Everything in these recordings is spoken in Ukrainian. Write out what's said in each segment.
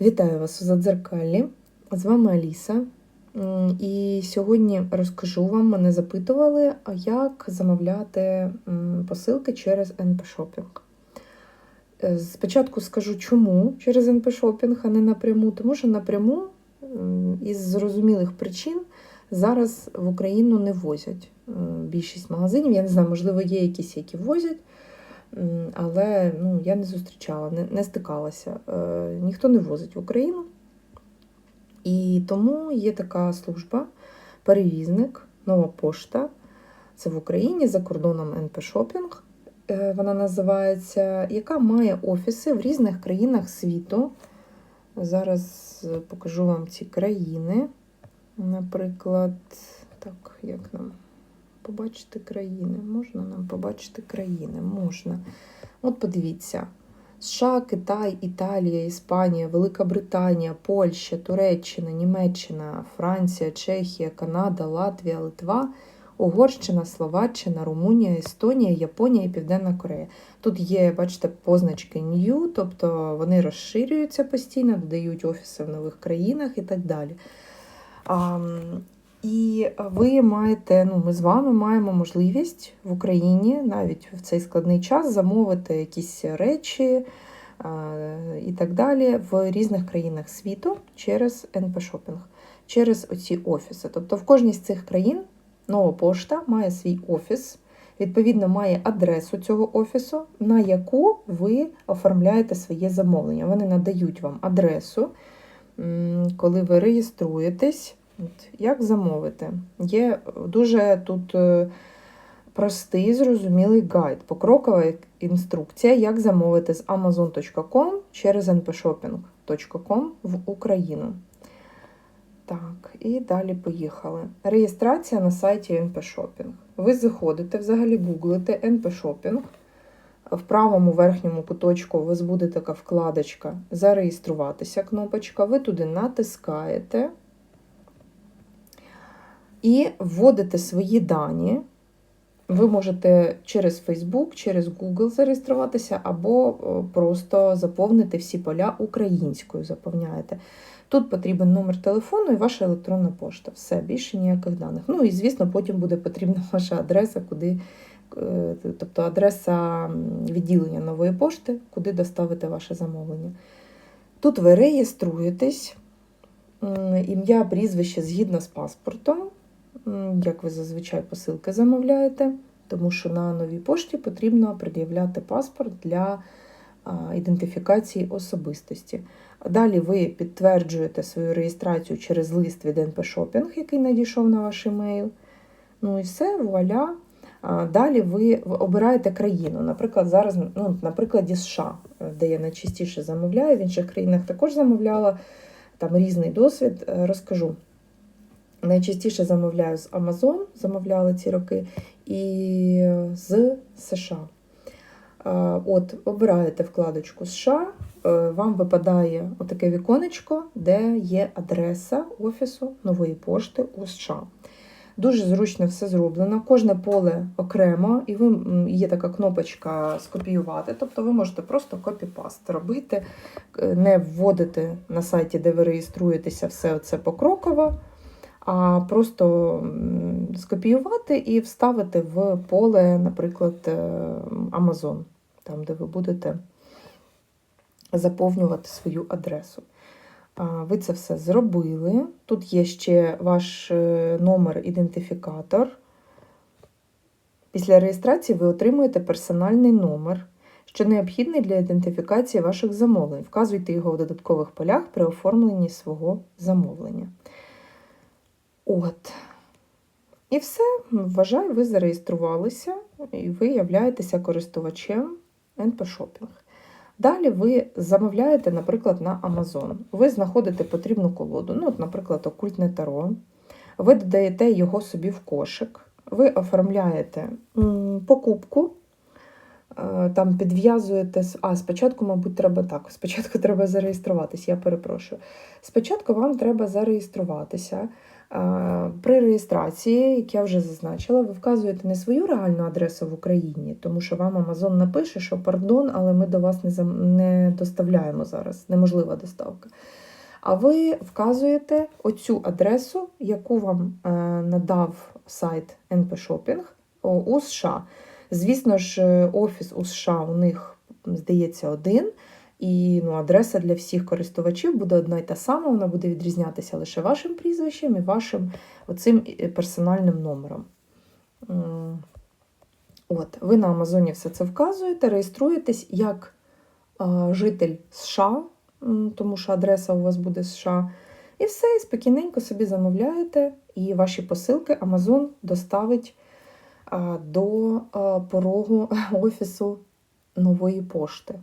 Вітаю вас у Задзеркалі. З вами Аліса. І сьогодні розкажу вам, мене запитували, як замовляти посилки через НП Шопінг. Е, Спочатку скажу, чому через НП Шопінг, а не напряму, тому що напряму із зрозумілих причин зараз в Україну не возять більшість магазинів. Я не знаю, можливо, є якісь, які возять. Але ну, я не зустрічала, не, не стикалася. Е, ніхто не возить в Україну. І тому є така служба, перевізник, нова пошта. Це в Україні за кордоном НП Шопінг. е, Вона називається, яка має офіси в різних країнах світу. Зараз покажу вам ці країни. Наприклад, так, як нам побачити країни? Можна нам побачити країни? Можна. От подивіться: США, Китай, Італія, Іспанія, Велика Британія, Польща, Туреччина, Німеччина, Франція, Чехія, Канада, Латвія, Литва, Угорщина, Словаччина, Румунія, Естонія, Японія і Південна Корея. Тут є, бачите, позначки New, тобто вони розширюються постійно, додають офіси в нових країнах і так далі. А, і ви маєте, ну, ми з вами маємо можливість в Україні навіть в цей складний час замовити якісь речі а, і так далі в різних країнах світу через НП Шопінг, через оці офіси. Тобто в кожній з цих країн нова пошта має свій офіс, відповідно, має адресу цього офісу, на яку ви оформляєте своє замовлення. Вони надають вам адресу, коли ви реєструєтесь. От, Як замовити? Є дуже тут е, простий, зрозумілий гайд, покрокова інструкція, як замовити з amazon.com через npshopping.com в Україну. Так, і далі поїхали. Реєстрація на сайті NP Shopping. Ви заходите, взагалі гуглите NP Shopping. В правому верхньому куточку у вас буде така вкладочка Зареєструватися кнопочка. Ви туди натискаєте і вводите свої дані. Ви можете через Facebook, через Google зареєструватися, або е, просто заповнити всі поля українською. Заповняєте. Тут потрібен номер телефону і ваша електронна пошта. Все, більше ніяких даних. Ну і, звісно, потім буде потрібна ваша адреса, куди, е, тобто адреса відділення нової пошти, куди доставити ваше замовлення. Тут ви реєструєтесь, ім'я, прізвище згідно з паспортом, як ви зазвичай посилки замовляєте, тому що на новій пошті потрібно пред'являти паспорт для ідентифікації особистості. Далі ви підтверджуєте свою реєстрацію через лист від НП Shopping, який надійшов на ваш емейл. Ну і все, вуаля. Далі ви обираєте країну. Наприклад, зараз, ну, на США, де я найчастіше замовляю, в інших країнах також замовляла там різний досвід. Е, Розкажу. Найчастіше замовляю з Amazon, замовляла ці роки, і з США. От, обираєте вкладочку США, е, вам випадає отаке віконечко, де є адреса офісу нової пошти у США. Дуже зручно все зроблено. Кожне поле окремо, і ви є така кнопочка скопіювати. Тобто ви можете просто копіпаст робити, е, не вводити на сайті, де ви реєструєтеся, все це покроково, а просто скопіювати і вставити в поле, наприклад, е, Amazon, там, де ви будете заповнювати свою адресу. Ви це все зробили. Тут є ще ваш е, номер-ідентифікатор. Після реєстрації ви отримуєте персональний номер, що необхідний для ідентифікації ваших замовлень. Вказуйте його в додаткових полях при оформленні свого замовлення. От. І все, вважаю, ви зареєструвалися і ви являєтеся користувачем NP Shopping. Далі ви замовляєте, наприклад, на Amazon. Ви знаходите потрібну колоду, ну, от, наприклад, окультне таро. Ви додаєте його собі в кошик, ви оформляєте покупку, е, там підв'язуєте. А, спочатку, мабуть, треба так. Спочатку треба зареєструватися, я перепрошую. Спочатку вам треба зареєструватися. Е, При реєстрації, як я вже зазначила, ви вказуєте не свою реальну адресу в Україні, тому що вам Amazon напише, що пардон, але ми до вас не, зам- не доставляємо зараз, неможлива доставка. А ви вказуєте оцю адресу, яку вам е, надав сайт NP Shopping у США. Звісно ж, е, офіс у США у них, здається, один. І ну, адреса для всіх користувачів буде одна й та сама, вона буде відрізнятися лише вашим прізвищем і вашим оцим е, персональним номером. От, ви на Амазоні все це вказуєте, реєструєтесь як житель США, тому що адреса у вас буде США. І все, і спокійненько собі замовляєте, і ваші посилки Amazon доставить до порогу офісу нової пошти,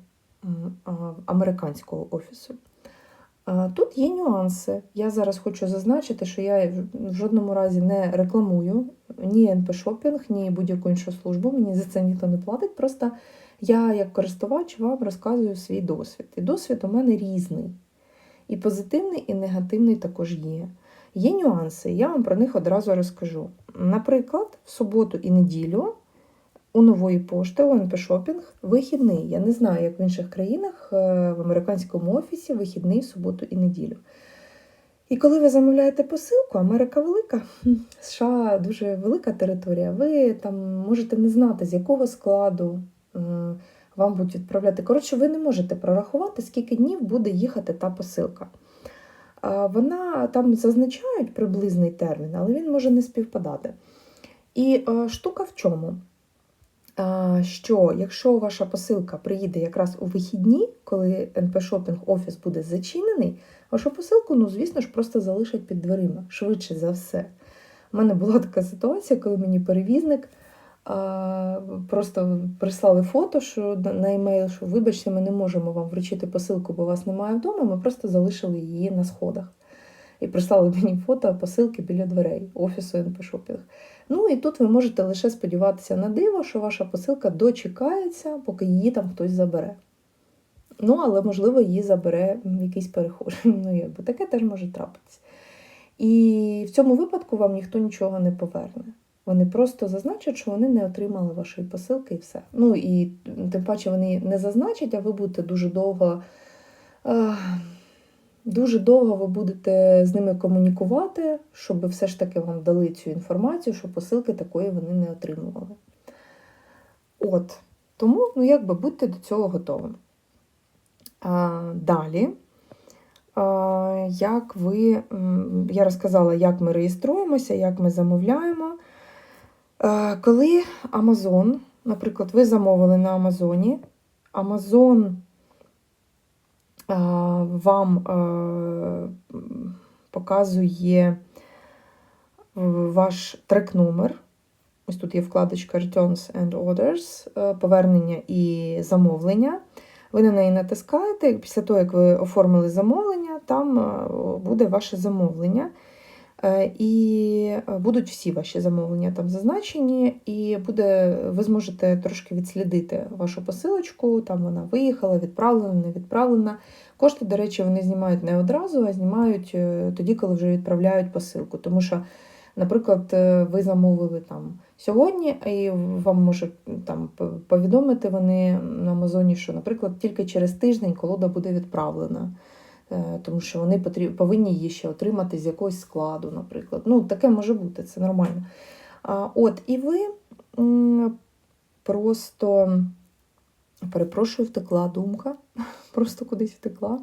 американського офісу. Тут є нюанси. Я зараз хочу зазначити, що я в- жодному разі не рекламую ні НП Шопінг, ні будь-яку іншу службу. Мені за це ніхто не платить. Просто я, як користувач, вам розказую свій досвід. І досвід у мене різний. І позитивний, і негативний також є. Є нюанси, я вам про них одразу розкажу. Наприклад, в суботу і неділю у нової пошти, у НП Шопінг, вихідний. Я не знаю, як в інших країнах, е, в американському офісі вихідний в суботу і неділю. І коли ви замовляєте посилку, Америка велика, США дуже велика територія, ви там можете не знати, з якого складу е, вам будуть відправляти. Коротше, ви не можете прорахувати, скільки днів буде їхати та посилка. Вона там зазначають приблизний термін, але він може не співпадати. І е, штука в чому? Що якщо ваша посилка приїде якраз у вихідні, коли НП Шопінг офіс буде зачинений, вашу посилку, ну, звісно ж, просто залишать під дверима, швидше за все. У мене була така ситуація, коли мені перевізник а, просто прислали фото що на емейл, що вибачте, ми не можемо вам вручити посилку, бо вас немає вдома. Ми просто залишили її на сходах. І прислали мені фото посилки біля дверей офісу НП Шопінг. Ну і тут ви можете лише сподіватися на диво, що ваша посилка дочекається, поки її там хтось забере. Ну, але, можливо, її забере якийсь перехожий. Ну, якби таке теж може трапитися. І в цьому випадку вам ніхто нічого не поверне. Вони просто зазначать, що вони не отримали вашої посилки і все. Ну і тим паче вони не зазначать, а ви будете дуже довго. е, Дуже довго ви будете з ними комунікувати, щоб все ж таки вам дали цю інформацію, що посилки такої вони не отримували. От. Тому, ну, якби будьте до цього готові. А, далі, а, як ви, я розказала, як ми реєструємося, як ми замовляємо. А, коли Amazon, наприклад, ви замовили на Амазоні, Amazon вам показує ваш трек-номер. Ось тут є вкладочка Returns and Orders, е, повернення і замовлення. Ви на неї натискаєте, після того, як ви оформили замовлення, там е, буде ваше замовлення. Е, І будуть всі ваші замовлення там зазначені, і буде, ви зможете трошки відслідити вашу посилочку, там вона виїхала, відправлена, не відправлена. Кошти, до речі, вони знімають не одразу, а знімають е, тоді, коли вже відправляють посилку. Тому що, наприклад, е, ви замовили там сьогодні, і вам можуть там повідомити вони на Амазоні, що, наприклад, тільки через тиждень колода буде відправлена. Е, Тому що вони повинні її ще отримати з якогось складу, наприклад. Ну, таке може бути, це нормально. От, і ви просто перепрошую, втекла думка, просто кудись втекла.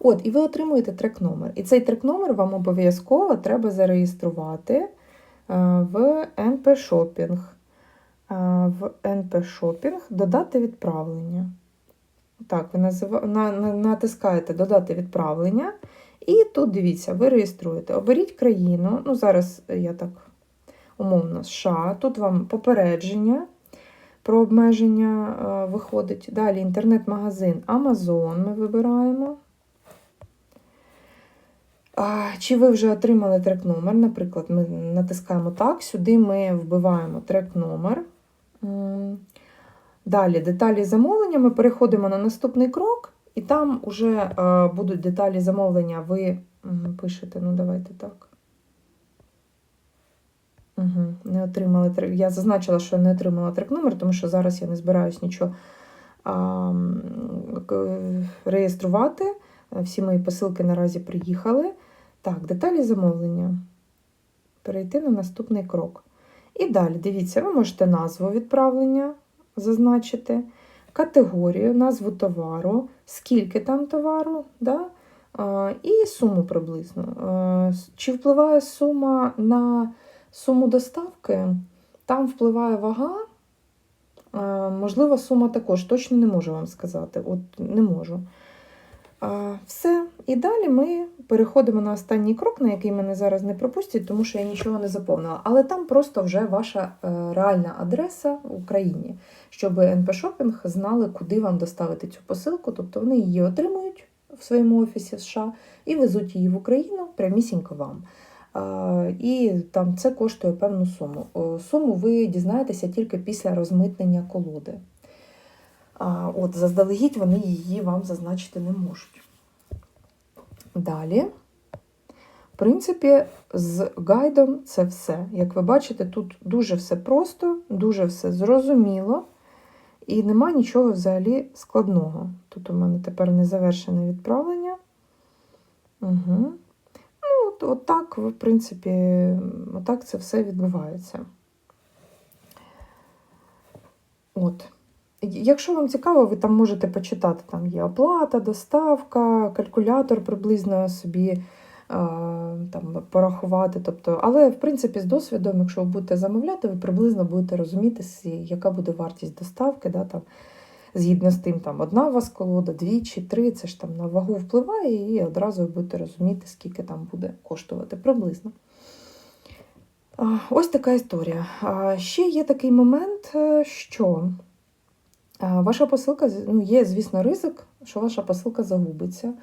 От, і ви отримуєте трек-номер. І цей трек-номер вам обов'язково треба зареєструвати е, в НП Shopping. Е, В НП Shopping додати відправлення. Так, ви натискаєте додати відправлення. І тут дивіться, ви реєструєте. Оберіть країну. Ну, зараз я так умовно США. Тут вам попередження про обмеження е, виходить. Далі інтернет-магазин Amazon ми вибираємо. Чи ви вже отримали трек-номер? Наприклад, ми натискаємо так, сюди ми вбиваємо трек-номер. Далі деталі замовлення. Ми переходимо на наступний крок, і там вже е, будуть деталі замовлення. Ви пишете, ну давайте так. Угу. Не отримали трек. Я зазначила, що не отримала трек номер, тому що зараз я не збираюсь нічого а, реєструвати. Всі мої посилки наразі приїхали. Так, деталі замовлення. Перейти на наступний крок. І далі, дивіться, ви можете назву відправлення зазначити, категорію, назву товару, скільки там товару, да? і суму приблизно. Чи впливає сума на суму доставки? Там впливає вага. Можливо, сума також, точно не можу вам сказати. От не можу. Все. І далі ми переходимо на останній крок, на який мене зараз не пропустять, тому що я нічого не заповнила. Але там просто вже ваша е, реальна адреса в Україні, щоб НП Шопінг знали, куди вам доставити цю посилку. Тобто вони її отримують в своєму офісі США і везуть її в Україну прямісінько вам. І там це коштує певну суму. Суму ви дізнаєтеся тільки після розмитнення колоди. От, заздалегідь вони її вам зазначити не можуть. Далі, в принципі, з гайдом це все. Як ви бачите, тут дуже все просто, дуже все зрозуміло, і нема нічого взагалі складного. Тут у мене тепер незавершене відправлення. Угу. Ну, от, от так, в принципі, отак це все відбувається. От. Якщо вам цікаво, ви там можете почитати, там є оплата, доставка, калькулятор приблизно собі е, там, порахувати. Тобто, але, в принципі, з досвідом, якщо ви будете замовляти, ви приблизно будете розуміти, яка буде вартість доставки. Да, там, згідно з тим, там, одна у вас колода, дві чи три, це ж там на вагу впливає, і одразу ви будете розуміти, скільки там буде коштувати приблизно. Ось така історія. Ще є такий момент, е, що Ваша посилка, ну, є, звісно, ризик, що ваша посилка загубиться.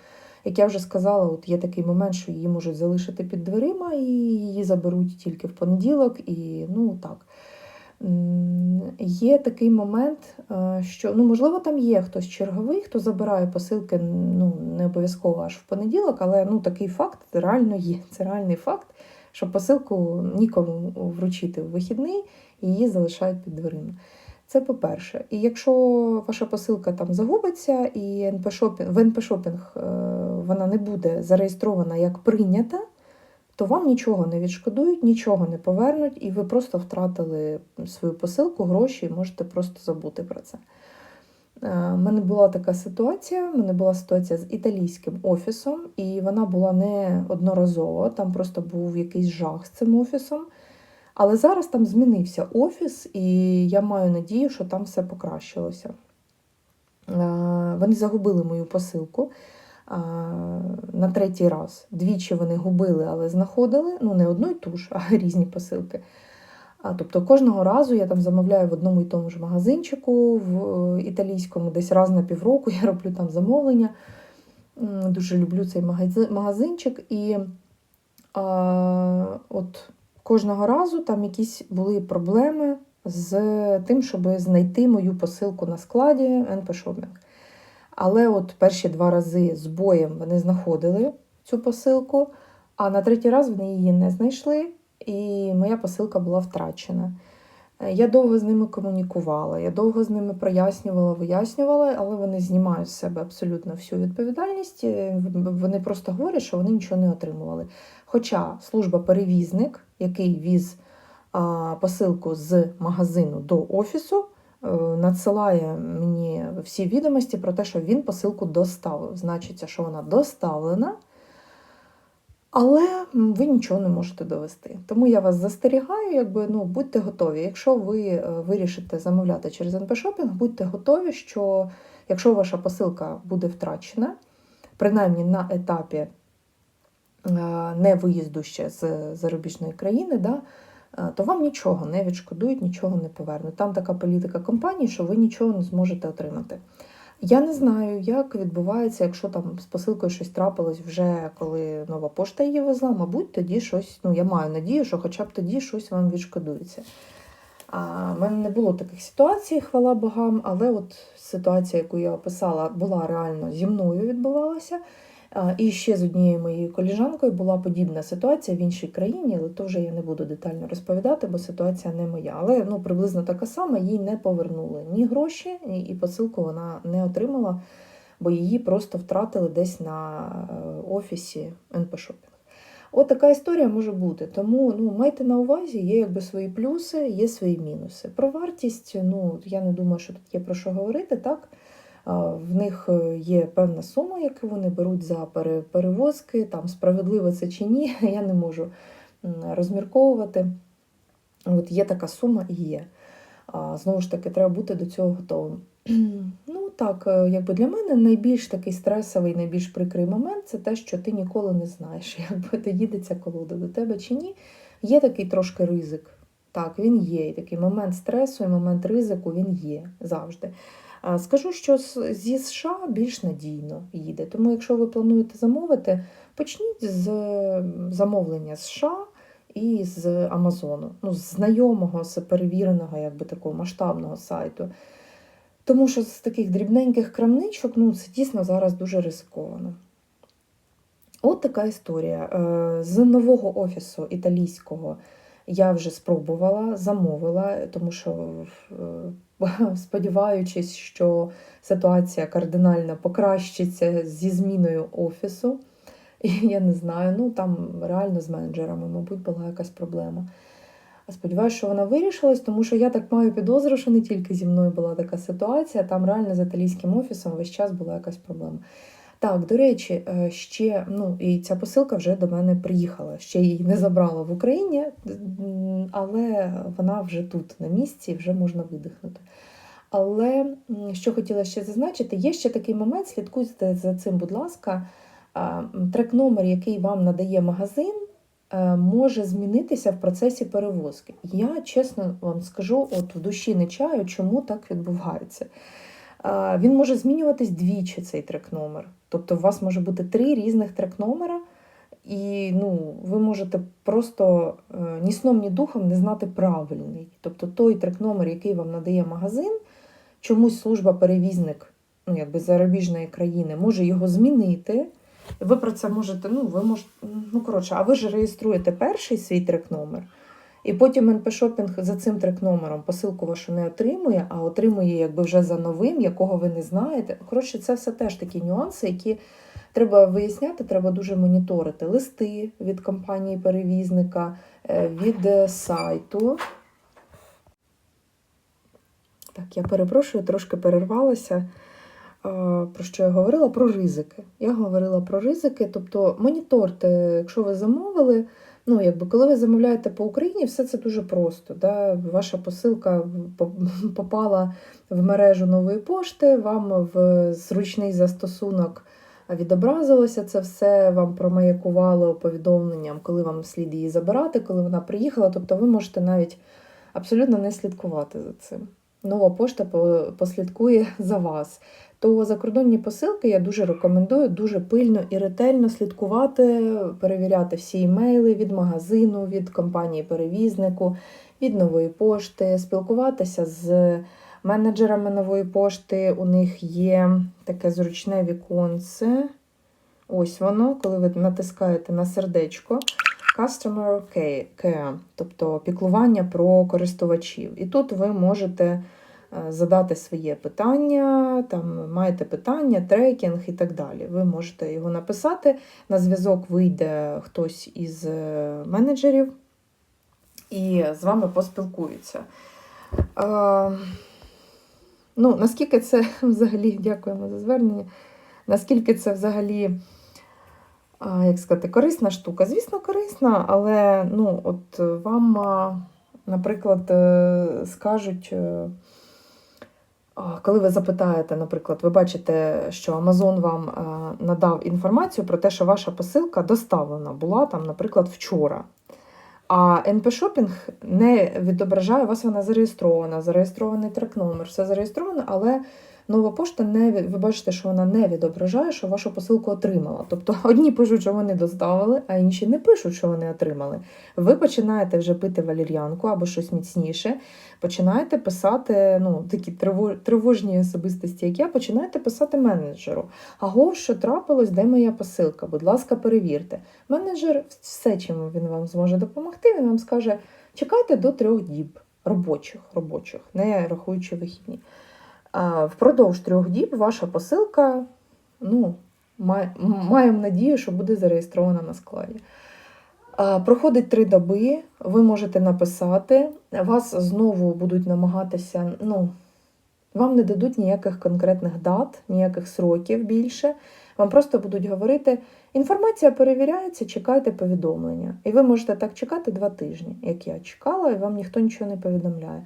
Як я вже сказала, от є такий момент, що її можуть залишити під дверима і її заберуть тільки в понеділок, і ну так. Є такий момент, е, що ну, можливо, там є хтось черговий, хто забирає посилки, ну, не обов'язково аж в понеділок, але ну, такий факт реально є. Це реальний факт, що посилку нікому вручити в вихідний, і її залишають під дверима. Це по-перше. І якщо ваша посилка там загубиться, і НП в НП Шопінг е, вона не буде зареєстрована як прийнята, то вам нічого не відшкодують, нічого не повернуть, і ви просто втратили свою посилку, гроші, і можете просто забути про це. У мене була така ситуація. У мене була ситуація з італійським офісом, і вона була не одноразова, там просто був якийсь жах з цим офісом. Але зараз там змінився офіс, і я маю надію, що там все покращилося. Е, Вони загубили мою посилку е, на третій раз. Двічі вони губили, але знаходили. Ну, не одну й ту ж, а різні посилки. Тобто кожного разу я там замовляю в одному і тому ж магазинчику, в е, італійському, десь раз на півроку я роблю там замовлення. Дуже люблю цей магазинчик. І а, от кожного разу там якісь були проблеми з тим, щоб знайти мою посилку на складі НП Шопінг. Але от перші два рази з боєм вони знаходили цю посилку, а на третій раз вони її не знайшли, і моя посилка була втрачена. Е, Я довго з ними комунікувала, я довго з ними прояснювала, вияснювала, але вони знімають з себе абсолютно всю відповідальність. Е, Вони просто говорять, що вони нічого не отримували. Хоча служба-перевізник, який віз посилку з магазину до офісу, е, надсилає мені всі відомості про те, що він посилку доставив. Значиться, що вона доставлена, але ви нічого не можете довести. Тому я вас застерігаю, якби ну будьте готові. Якщо ви е, вирішите замовляти через НП Шопінг, будьте готові, що якщо ваша посилка буде втрачена, принаймні на етапі не виїзду ще з зарубіжної країни, да, е, то вам нічого не відшкодують, нічого не повернуть. Там така політика компанії, що ви нічого не зможете отримати. Я не знаю, як відбувається, якщо там з посилкою щось трапилось вже коли нова пошта її везла, мабуть, тоді щось, ну я маю надію, що хоча б тоді щось вам відшкодується. А, в мене не було таких ситуацій, хвала богам, але от ситуація, яку я описала, була реально зі мною відбувалася. І ще з однією моєю коліжанкою була подібна ситуація в іншій країні, але вже я не буду детально розповідати, бо ситуація не моя. Але ну, приблизно така сама, їй не повернули ні гроші, і посилку вона не отримала, бо її просто втратили десь на е, офісі НП Шопінг. От така історія може бути. Тому ну, майте на увазі, є якби свої плюси, є свої мінуси. Про вартість, ну я не думаю, що тут є про що говорити, так? В них е, є певна сума, яку вони беруть за перевозки, там справедливо це чи ні, я не можу розмірковувати. От є така сума і є. Знову ж таки, треба бути до цього готовим. Ну так, е, якби для мене найбільш такий стресовий, найбільш прикрий момент це те, що ти ніколи не знаєш, якби доїдеться колода до тебе чи ні. Є такий трошки ризик. Так, він є. І такий момент стресу і момент ризику він є завжди. Скажу, що зі США більш надійно їде. Тому, якщо ви плануєте замовити, почніть з замовлення США і з Амазону, ну, з знайомого, з перевіреного, якби такого масштабного сайту. Тому що з таких дрібненьких крамничок, ну, це дійсно зараз дуже ризиковано. От така історія. Е, З нового офісу італійського я вже спробувала, замовила, тому що е, сподіваючись, що ситуація кардинально покращиться зі зміною офісу. І я не знаю, ну там реально з менеджерами, мабуть, була якась проблема. Сподіваюся, що вона вирішилась, тому що я так маю підозру, що не тільки зі мною була така ситуація, там реально з італійським офісом весь час була якась проблема. Так, до речі, е, ще ну і ця посилка вже до мене приїхала. Ще її не забрала в Україні, але вона вже тут на місці, вже можна видихнути. Але що хотіла ще зазначити, є ще такий момент, слідкуйте за цим, будь ласка. Трек-номер, який вам надає магазин, е, може змінитися в процесі перевозки. Я чесно вам скажу, от в душі не чаю, чому так відбувається. Він може змінюватись двічі цей трек-номер. Тобто у вас може бути три різних трек-номера, і ну, ви можете просто е, ні сном, ні духом не знати правильний. Тобто той трек-номер, який вам надає магазин, чомусь служба-перевізник ну, якби зарубіжної країни може його змінити. Ви про це можете, ну, ви можете, ну коротше, а ви ж реєструєте перший свій трек-номер, і потім НП Шопінг за цим трек-номером посилку вашу не отримує, а отримує якби вже за новим, якого ви не знаєте. Коротше, це все теж такі нюанси, які треба виясняти, треба дуже моніторити. Листи від компанії-перевізника, е, від е, сайту. Так, я перепрошую, трошки перервалася. Про що я говорила? Про ризики. Я говорила про ризики, тобто моніторте, якщо ви замовили, ну якби коли ви замовляєте по Україні, все це дуже просто. Да? Ваша посилка попала в мережу нової пошти, вам в зручний застосунок відобразилося це все, вам промаякувало повідомленням, коли вам слід її забирати, коли вона приїхала. Тобто ви можете навіть абсолютно не слідкувати за цим. Нова пошта послідкує за вас то закордонні посилки я дуже рекомендую дуже пильно і ретельно слідкувати, перевіряти всі імейли від магазину, від компанії-перевізнику, від нової пошти, спілкуватися з менеджерами нової пошти. У них є таке зручне віконце. Ось воно, коли ви натискаєте на сердечко. Customer Care, тобто піклування про користувачів. І тут ви можете задати своє питання, там маєте питання, трекінг і так далі. Ви можете його написати. На зв'язок вийде хтось із е, менеджерів і з вами поспілкуються. А, ну, наскільки це взагалі, дякуємо за звернення, наскільки це взагалі. Як сказати, корисна штука. Звісно, корисна, але ну, от вам, наприклад, е, скажуть, е, коли ви запитаєте, наприклад, ви бачите, що Amazon вам надав інформацію про те, що ваша посилка доставлена була там, наприклад, вчора. А НП Shopping не відображає, у вас вона зареєстрована, зареєстрований трек-номер, все зареєстровано, але нова пошта не ви бачите, що вона не відображає, що вашу посилку отримала. Тобто одні пишуть, що вони доставили, а інші не пишуть, що вони отримали. Ви починаєте вже пити валір'янку або щось міцніше, починаєте писати ну, такі тривожні особистості, як я, починаєте писати менеджеру. Аго, що трапилось, де моя посилка? Будь ласка, перевірте. Менеджер все, чим він вам зможе допомогти, він вам скаже: чекайте до трьох діб робочих, робочих, не рахуючи вихідні. Впродовж трьох діб ваша посилка, ну, має- маємо надію, що буде зареєстрована на складі. Проходить три доби, ви можете написати, вас знову будуть намагатися, ну, вам не дадуть ніяких конкретних дат, ніяких сроків більше. Вам просто будуть говорити, інформація перевіряється, чекайте повідомлення. І ви можете так чекати два тижні, як я чекала, і вам ніхто нічого не повідомляє.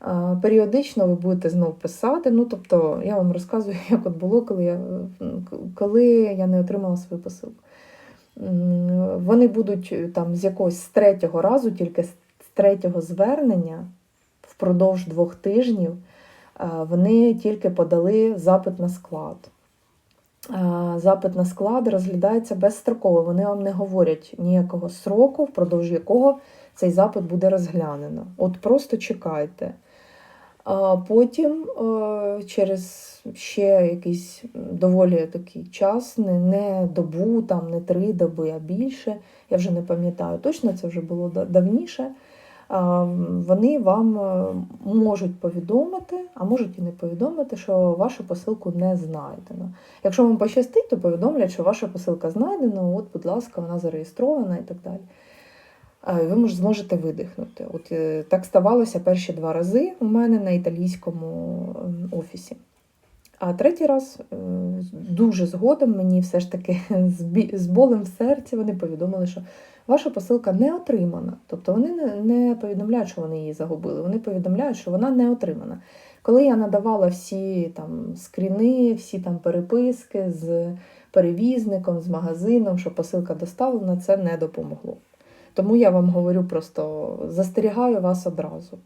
А, Періодично ви будете знов писати. Ну, тобто, я вам розказую, як от було, коли я, коли я не отримала свою посилку. Вони будуть е, там з якогось з третього разу, тільки з третього звернення впродовж двох тижнів е, вони тільки подали запит на склад. Е, Запит на склад розглядається безстроково. Вони вам не говорять ніякого сроку, впродовж якого цей запит буде розглянено. От просто чекайте. А потім, е, через ще якийсь доволі такий час, не, не добу, там, не три доби, а більше, я вже не пам'ятаю точно, це вже було давніше. Вони вам е, можуть повідомити, а можуть і не повідомити, що вашу посилку не знайдено. Якщо вам пощастить, то повідомлять, що ваша посилка знайдена, от, будь ласка, вона зареєстрована і так далі. Ви зможете видихнути. От е, так ставалося перші два рази у мене на італійському офісі. А третій раз е, дуже згодом мені все ж таки з болем в серці вони повідомили, що ваша посилка не отримана. Тобто вони не повідомляють, що вони її загубили. Вони повідомляють, що вона не отримана. Коли я надавала всі там скріни, всі там переписки з перевізником, з магазином, що посилка доставлена, це не допомогло. Тому я вам говорю просто застерігаю вас одразу.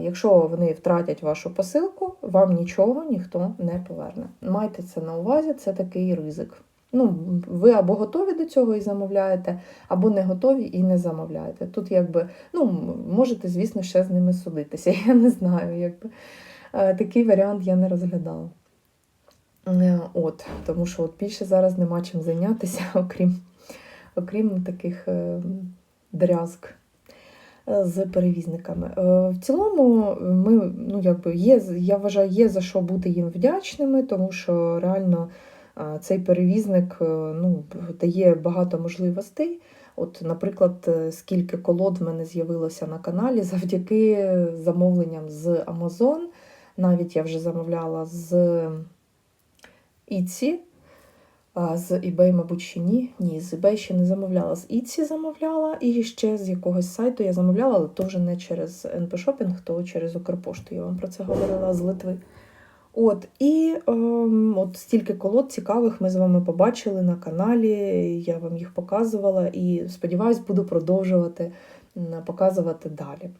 Якщо вони втратять вашу посилку, вам нічого ніхто не поверне. Майте це на увазі, це такий ризик. Ну, ви або готові до цього і замовляєте, або не готові і не замовляєте. Тут, якби, ну, можете, звісно, ще з ними судитися. Я не знаю, якби. Такий варіант я не розглядала. Е, От, тому що от більше зараз нема чим зайнятися, окрім, окрім таких е, дрязг е, з перевізниками. Е, В цілому, ми, ну, якби є, я вважаю, є за що бути їм вдячними, тому що реально цей перевізник ну, дає багато можливостей. От, наприклад, скільки колод в мене з'явилося на каналі завдяки замовленням з Amazon. Навіть я вже замовляла з Іці. А з eBay, мабуть, ще ні. Ні, з eBay ще не замовляла. З Etsy замовляла, і ще з якогось сайту я замовляла, але то вже не через NP Shopping, то через Укрпошту. Я вам про це говорила з Литви. От, і ем, от стільки колод цікавих ми з вами побачили на каналі. Я вам їх показувала і сподіваюсь, буду продовжувати показувати далі.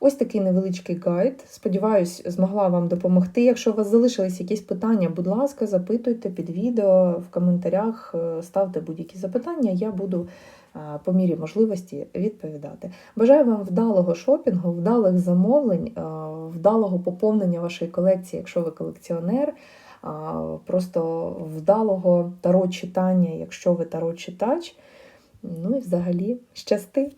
Ось такий невеличкий гайд. Сподіваюсь, змогла вам допомогти. Якщо у вас залишились якісь питання, будь ласка, запитуйте під відео в коментарях, е, ставте будь-які запитання, я буду е, по мірі можливості відповідати. Бажаю вам вдалого шопінгу, вдалих замовлень, е, вдалого поповнення вашої колекції, якщо ви колекціонер. Просто вдалого таро читання, якщо ви таро читач. Ну і взагалі щасти!